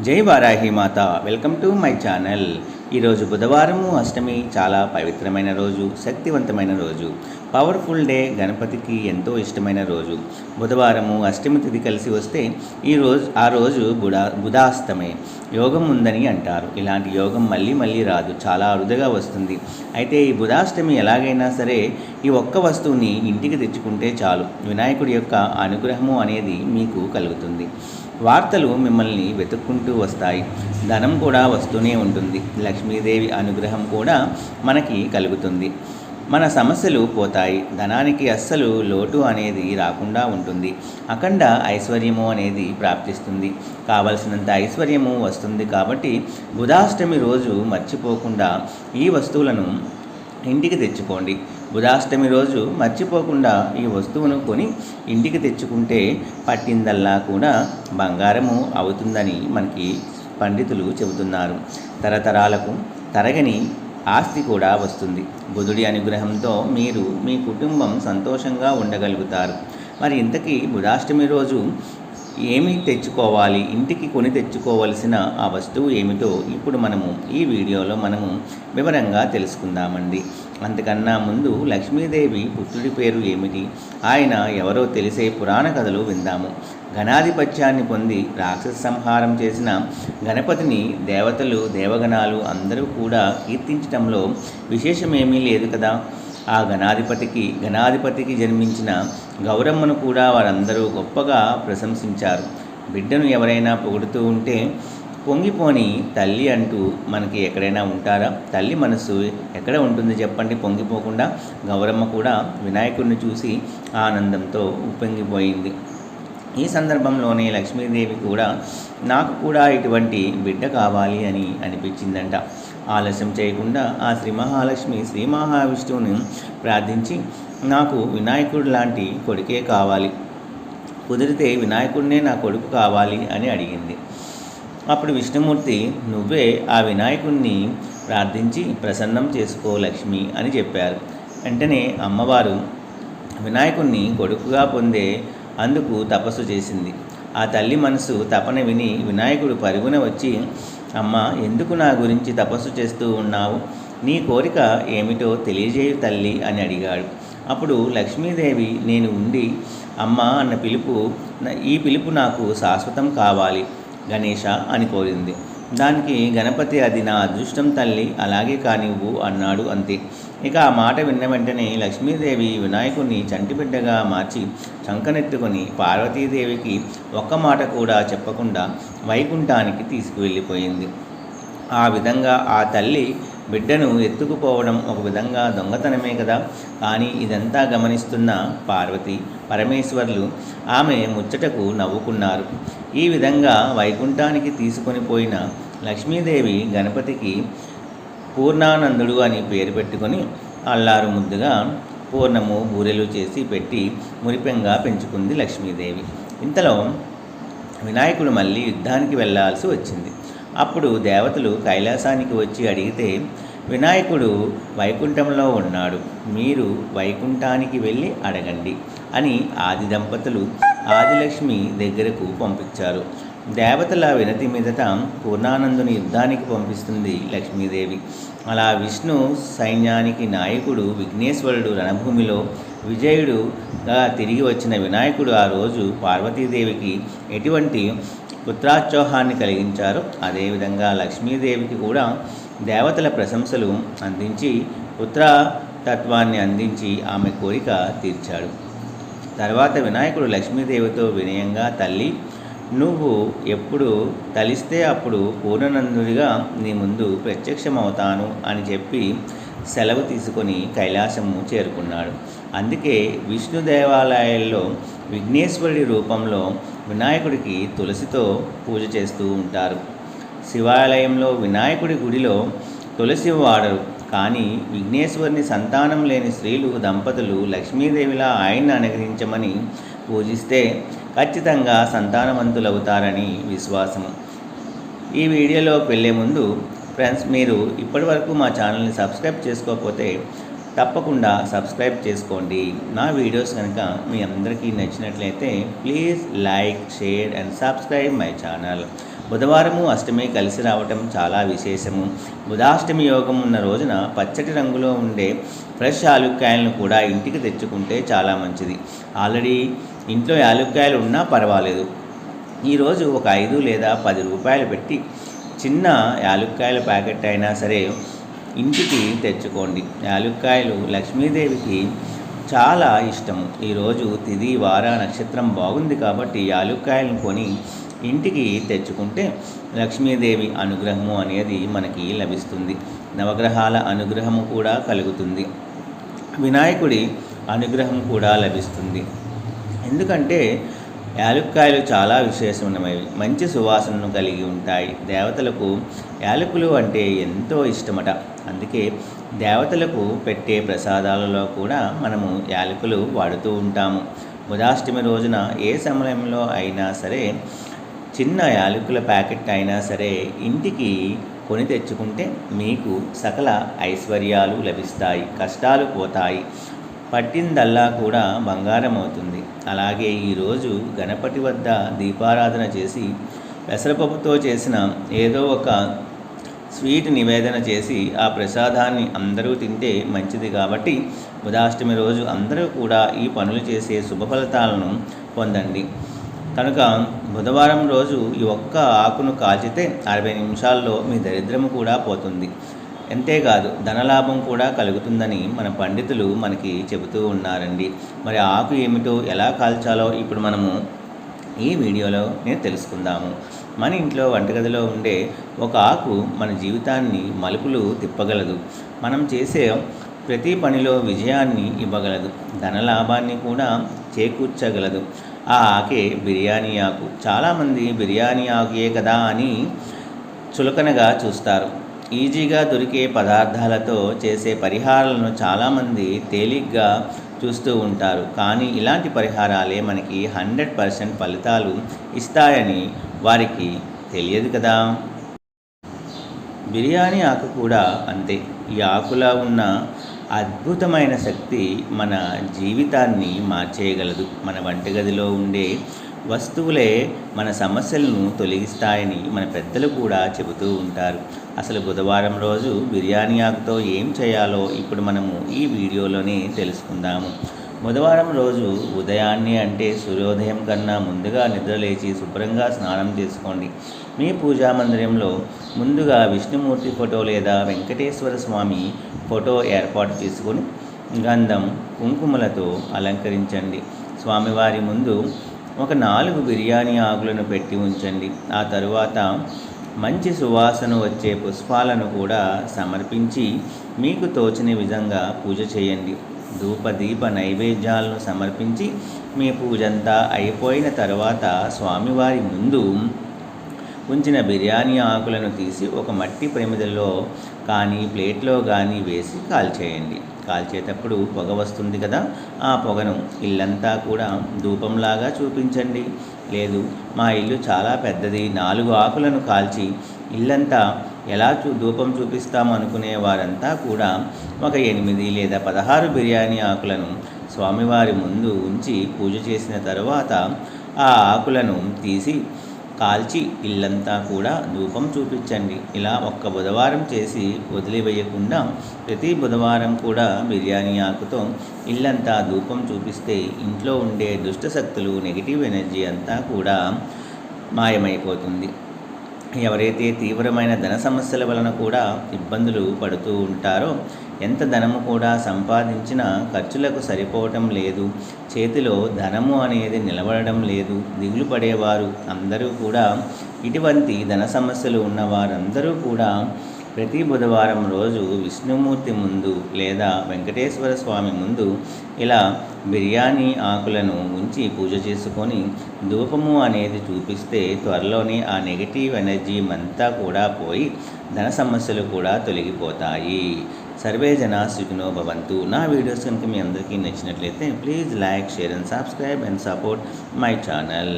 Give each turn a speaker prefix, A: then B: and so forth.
A: జై వారాహి మాత. Welcome to my channel. ఈరోజు బుధవారము అష్టమి చాలా పవిత్రమైన రోజు శక్తివంతమైన రోజు. పవర్ఫుల్ డే గణపతికి ఎంతో ఇష్టమైన రోజు. బుధవారము అష్టమి తిథి కలిసి వస్తే ఈ రోజు ఆ రోజు బుడా బుధాస్తమే యోగం ఉందని అంటారు. ఇలాంటి యోగం మళ్ళీ మళ్ళీ రాదు. చాలా అరుదుగా వస్తుంది. అయితే ఈ బుధాష్టమి ఎలాగైనా సరే ఈ ఒక్క వస్తువుని ఇంటికి తెచ్చుకుంటే చాలు. వినాయకుడి యొక్క అనుగ్రహము అనేది మీకు కలుగుతుంది. వార్తలు మిమ్మల్ని వెతుక్కుంటూ వస్తాయి. ధనం కూడా వస్తూనే ఉంటుంది. లక్ష్మీదేవి అనుగ్రహం కూడా మనకి కలుగుతుంది. మన సమస్యలు పోతాయి. ధనానికి అస్సలు లోటు అనేది రాకుండా ఉంటుంది. అఖండ ఐశ్వర్యము అనేది ప్రాప్తిస్తుంది. కావలసినంత ఐశ్వర్యము వస్తుంది కాబట్టి బుధాష్టమి రోజు మర్చిపోకుండా ఈ వస్తువులను ఇంటికి తెచ్చుకోండి. బుధాష్టమి రోజు మర్చిపోకుండా ఈ వస్తువును కొని ఇంటికి తెచ్చుకుంటే పట్టిందల్లా కూడా బంగారము అవుతుందని మనకి పండితులు చెబుతున్నారు. తరతరాలకు తరగని ఆస్తి కూడా వస్తుంది. బుధుడి అనుగ్రహంతో మీరు మీ కుటుంబం సంతోషంగా ఉండగలుగుతారు. మరి ఇంతకీ బుధాష్టమి రోజు ఏమి తెచ్చుకోవాలి ఇంటికి కొని తెచ్చుకోవలసిన ఆ వస్తువు ఏమిటో ఇప్పుడు మనము ఈ వీడియోలో మనము వివరంగా తెలుసుకుందామండి. అంతకన్నా ముందు లక్ష్మీదేవి పుత్రుడి పేరు ఏమిటి? ఆయన ఎవరో తెలిసే పురాణ కథలు విందాము. ఘనాధిపత్యాన్ని పొంది రాక్షస సంహారం చేసిన గణపతిని దేవతలు దేవగణాలు అందరూ కూడా కీర్తించడంలో విశేషమేమీ లేదు కదా? ఆ గణాధిపతికి గణాధిపతికి జన్మించిన గౌరమ్మను కూడా వారందరూ గొప్పగా ప్రశంసించారు. బిడ్డను ఎవరైనా పొగుడుతూ ఉంటే పొంగిపోని తల్లి అంటూ మనకి ఎక్కడైనా ఉంటారా? తల్లి మనసు ఎక్కడ ఉంటుంది చెప్పండి? పొంగిపోకుండా గౌరమ్మ కూడా వినాయకుడిని చూసి ఆనందంతో ఉప్పొంగిపోయింది. ఈ సందర్భంలోనే లక్ష్మీదేవి కూడా నాకు కూడా ఇటువంటి బిడ్డ కావాలి అని అనిపించిందంట. ఆలస్యం చేయకుండా ఆ శ్రీ మహాలక్ష్మి శ్రీ మహావిష్ణువుని ప్రార్థించి నాకు వినాయకుడు లాంటి కొడుకే కావాలి. కుదిరితే వినాయకుడినే నా కొడుకు కావాలి అని అడిగింది. అప్పుడు విష్ణుమూర్తి నువ్వే ఆ వినాయకుడిని ప్రార్థించి ప్రసన్నం చేసుకో లక్ష్మి అని చెప్పారు. వెంటనే అమ్మవారు వినాయకుడిని కొడుకుగా పొందే అందుకు తపస్సు చేసింది. ఆ తల్లి మనసు తపన విని వినాయకుడు పరుగున వచ్చి అమ్మ ఎందుకు నా గురించి తపస్సు చేస్తూ ఉన్నావు? నీ కోరిక ఏమిటో తెలియజేయు తల్లి అని అడిగాడు. అప్పుడు లక్ష్మీదేవి నేను ఉండి అమ్మ అన్న పిలుపు ఈ పిలుపు నాకు శాశ్వతం కావాలి గణేష అని కోరింది. దానికి గణపతి అది నా అదృష్టం తల్లి అలాగే కానివ్వు అన్నాడు అంతే. ఇక ఆ మాట విన్న వెంటనే లక్ష్మీదేవి వినాయకుడిని చంటిబిడ్డగా మార్చి చంకనెత్తుకొని పార్వతీదేవికి ఒక్క మాట కూడా చెప్పకుండా వైకుంఠానికి తీసుకువెళ్ళిపోయింది. ఆ విధంగా ఆ తల్లి బిడ్డను ఎత్తుకుపోవడం ఒక విధంగా దొంగతనమే కదా. కానీ ఇదంతా గమనిస్తున్న పార్వతి పరమేశ్వర్లు ఆమె ముచ్చటకు నవ్వుకున్నారు. ఈ విధంగా వైకుంఠానికి తీసుకొని పోయిన లక్ష్మీదేవి గణపతికి పూర్ణానందుడు అని పేరు పెట్టుకొని అల్లారు ముద్దుగా పూర్ణము బూరెలు చేసి పెట్టి మురిపెంగా పెంచుకుంది లక్ష్మీదేవి. ఇంతలో వినాయకుడు మళ్ళీ యుద్ధానికి వెళ్ళాల్సి వచ్చింది. అప్పుడు దేవతలు కైలాసానికి వచ్చి అడిగితే వినాయకుడు వైకుంఠంలో ఉన్నాడు. మీరు వైకుంఠానికి వెళ్ళి అడగండి అని ఆది దంపతులు ఆదిలక్ష్మి దగ్గరకు పంపించారు. దేవతల వినతి మీదట పూర్ణానందుని యుద్ధానికి పంపిస్తుంది లక్ష్మీదేవి. అలా విష్ణు సైన్యానికి నాయకుడు విఘ్నేశ్వరుడు రణభూమిలో విజయుడుగా తిరిగి వచ్చిన వినాయకుడు ఆ రోజు పార్వతీదేవికి ఎటువంటి పుత్రాచోహాన్ని కలిగించారు. అదేవిధంగా లక్ష్మీదేవికి కూడా దేవతల ప్రశంసలు అందించి పుత్ర తత్వాన్ని అందించి ఆమె కోరిక తీర్చాడు. తర్వాత వినాయకుడు లక్ష్మీదేవితో వినయంగా తల్లి నువ్వు ఎప్పుడు తలిస్తే అప్పుడు పూర్ణనందుడిగా నీ ముందు ప్రత్యక్షమవుతాను అని చెప్పి సెలవు తీసుకొని కైలాసము చేరుకున్నాడు. అందుకే విష్ణు దేవాలయాల్లో విఘ్నేశ్వరుడి రూపంలో వినాయకుడికి తులసితో పూజ చేస్తూ ఉంటారు. శివాలయంలో వినాయకుడి గుడిలో తులసి వాడరు. కానీ విఘ్నేశ్వరుని సంతానం లేని స్త్రీలు దంపతులు లక్ష్మీదేవిలా ఆయన్ని అనుగ్రహించమని పూజిస్తే ఖచ్చితంగా సంతానవంతులవుతారని విశ్వాసము. ఈ వీడియోలోకి వెళ్ళే ముందు ఫ్రెండ్స్ మీరు ఇప్పటివరకు మా ఛానల్ని సబ్స్క్రైబ్ చేసుకోకపోతే తప్పకుండా సబ్స్క్రైబ్ చేసుకోండి. నా వీడియోస్ కనుక మీ అందరికీ నచ్చినట్లయితే please like share and subscribe my channel. బుధవారము అష్టమి కలిసి రావటం చాలా విశేషము. బుధాష్టమి యోగం ఉన్న రోజున పచ్చటి రంగులో ఉండే ఫ్రెష్ యాలుక్కాయలను కూడా ఇంటికి తెచ్చుకుంటే చాలా మంచిది. ఆల్రెడీ ఇంట్లో యాలుక్కాయలు ఉన్నా పర్వాలేదు. ఈరోజు ఒక ఐదు లేదా పది రూపాయలు పెట్టి చిన్న యాలుక్కాయల ప్యాకెట్ అయినా సరే ఇంటికి తెచ్చుకోండి. యాలుక్కాయలు లక్ష్మీదేవికి చాలా ఇష్టము ఈరోజు తిది వార నక్షత్రం బాగుంది కాబట్టి యాలుక్కాయలను కొని ఇంటికి తెచ్చుకుంటే లక్ష్మీదేవి అనుగ్రహము అనేది మనకి లభిస్తుంది. నవగ్రహాల అనుగ్రహము కూడా కలుగుతుంది. వినాయకుడి అనుగ్రహం కూడా లభిస్తుంది. ఎందుకంటే యాలుక్కాయలు చాలా విశేషమైనవి. మంచి సువాసనను కలిగి ఉంటాయి. దేవతలకు యాలకులు అంటే ఎంతో ఇష్టమట. అందుకే దేవతలకు పెట్టే ప్రసాదాలలో కూడా మనము యాలకులు వాడుతూ ఉంటాము. బుధాష్టమి రోజున ఏ సమయంలో అయినా సరే చిన్న యాలకుల ప్యాకెట్ అయినా సరే ఇంటికి కొని తెచ్చుకుంటే మీకు సకల ఐశ్వర్యాలు లభిస్తాయి. కష్టాలు పోతాయి. పట్టిందల్లా కూడా బంగారం అవుతుంది. అలాగే ఈరోజు గణపతి వద్ద దీపారాధన చేసి పెసరపప్పుతో చేసిన ఏదో ఒక స్వీట్ నివేదన చేసి ఆ ప్రసాదాన్ని అందరూ తింటే మంచిది కాబట్టి బుధాష్టమి రోజు అందరూ కూడా ఈ పనులు చేసే శుభ ఫలితాలను పొందండి. కనుక బుధవారం రోజు ఈ ఒక్క ఆకును కాల్చితే అరవై నిమిషాల్లో మీ దరిద్రము కూడా పోతుంది. అంతేకాదు ధనలాభం కూడా కలుగుతుందని మన పండితులు మనకి చెబుతూ ఉన్నారండి. మరి ఆకు ఏమిటో ఎలా కాల్చాలో ఇప్పుడు మనము ఈ వీడియోలో నేను తెలుసుకుందాము. మన ఇంట్లో వంటగదిలో ఉండే ఒక ఆకు మన జీవితాన్ని మలుపులు తిప్పగలదు. మనం చేసే ప్రతి పనిలో విజయాన్ని ఇవ్వగలదు. ధనలాభాన్ని కూడా చేకూర్చగలదు. ఆ ఆకే బిర్యానీ ఆకు. చాలామంది బిర్యానీ ఆకుయే కదా అని చులకనగా చూస్తారు. ఈజీగా దొరికే పదార్థాలతో చేసే పరిహారాలను చాలామంది తేలిగ్గా చూస్తూ ఉంటారు. కానీ ఇలాంటి పరిహారాలే మనకి హండ్రెడ్ పర్సెంట్ ఫలితాలు ఇస్తాయని వారికి తెలియదు కదా. బిర్యానీ ఆకు కూడా అంతే. ఈ ఆకులా ఉన్న అద్భుతమైన శక్తి మన జీవితాన్ని మార్చేయగలదు. మన వంటగదిలో ఉండే వస్తువులే మన సమస్యలను తొలగిస్తాయని మన పెద్దలు కూడా చెబుతూ ఉంటారు. అసలు బుధవారం రోజు బిర్యానీ ఆకుతో ఏం చేయాలో ఇప్పుడు మనము ఈ వీడియోలోనే తెలుసుకుందాము. బుధవారం రోజు ఉదయాన్నే అంటే సూర్యోదయం కన్నా ముందుగా నిద్రలేచి శుభ్రంగా స్నానం చేసుకోండి. మీ పూజా మందిరంలో ముందుగా విష్ణుమూర్తి ఫోటో లేదా వెంకటేశ్వర స్వామి ఫోటో ఏర్పాటు చేసుకొని గంధం కుంకుమలతో అలంకరించండి. స్వామివారి ముందు ఒక నాలుగు బిర్యానీ ఆకులను పెట్టి ఉంచండి. ఆ తరువాత మంచి సువాసన వచ్చే పుష్పాలను కూడా సమర్పించి మీకు తోచిన విధంగా పూజ చేయండి. ధూప దీప నైవేద్యాలను సమర్పించి మీ పూజంతా అయిపోయిన తర్వాత స్వామివారి ముందు ఉంచిన బిర్యానీ ఆకులను తీసి ఒక మట్టి ప్రమిదలో కానీ ప్లేట్లో కానీ వేసి కాల్చేయండి. కాల్చేటప్పుడు పొగ వస్తుంది కదా ఆ పొగను ఇల్లంతా కూడా ధూపంలాగా చూపించండి. లేదు మా ఇల్లు చాలా పెద్దది నాలుగు ఆకులను కాల్చి ఇల్లంతా ఎలా చూ ధూపం చూపిస్తాం అనుకునే వారంతా కూడా ఒక ఎనిమిది లేదా పదహారు బిర్యానీ ఆకులను స్వామివారి ముందు ఉంచి పూజ చేసిన తర్వాత ఆ ఆకులను తీసి కాల్చి ఇల్లంతా కూడా ధూపం చూపించండి. ఇలా ఒక్క బుధవారం చేసి వదిలివేయకుండా ప్రతి బుధవారం కూడా బిర్యానీ ఆకుతో ఇల్లంతా ధూపం చూపిస్తే ఇంట్లో ఉండే దుష్ట శక్తులు నెగిటివ్ ఎనర్జీ అంతా కూడా మాయమైపోతుంది. ఎవరైతే తీవ్రమైన ధన సమస్యల వలన కూడా ఇబ్బందులు పడుతూ ఉంటారో ఎంత ధనము కూడా సంపాదించినా ఖర్చులకు సరిపోవటం లేదు. చేతిలో ధనము అనేది నిలబడడం లేదు. దిగులు పడేవారు అందరూ కూడా ఇటువంటి ధన సమస్యలు ఉన్నవారందరూ కూడా ప్రతి బుధవారం రోజు విష్ణుమూర్తి ముందు లేదా వెంకటేశ్వర స్వామి ముందు ఇలా బిర్యానీ ఆకులను ఉంచి పూజ చేసుకొని ధూపము అనేది చూపిస్తే త్వరలోనే ఆ నెగిటివ్ ఎనర్జీ అంతా కూడా పోయి ధన సమస్యలు కూడా తొలగిపోతాయి. సర్వే జన సుఖినో భవంతు నా వీడియోస్ కనుక మీ అందరికీ నచ్చినట్లయితే please like share and subscribe and support my channel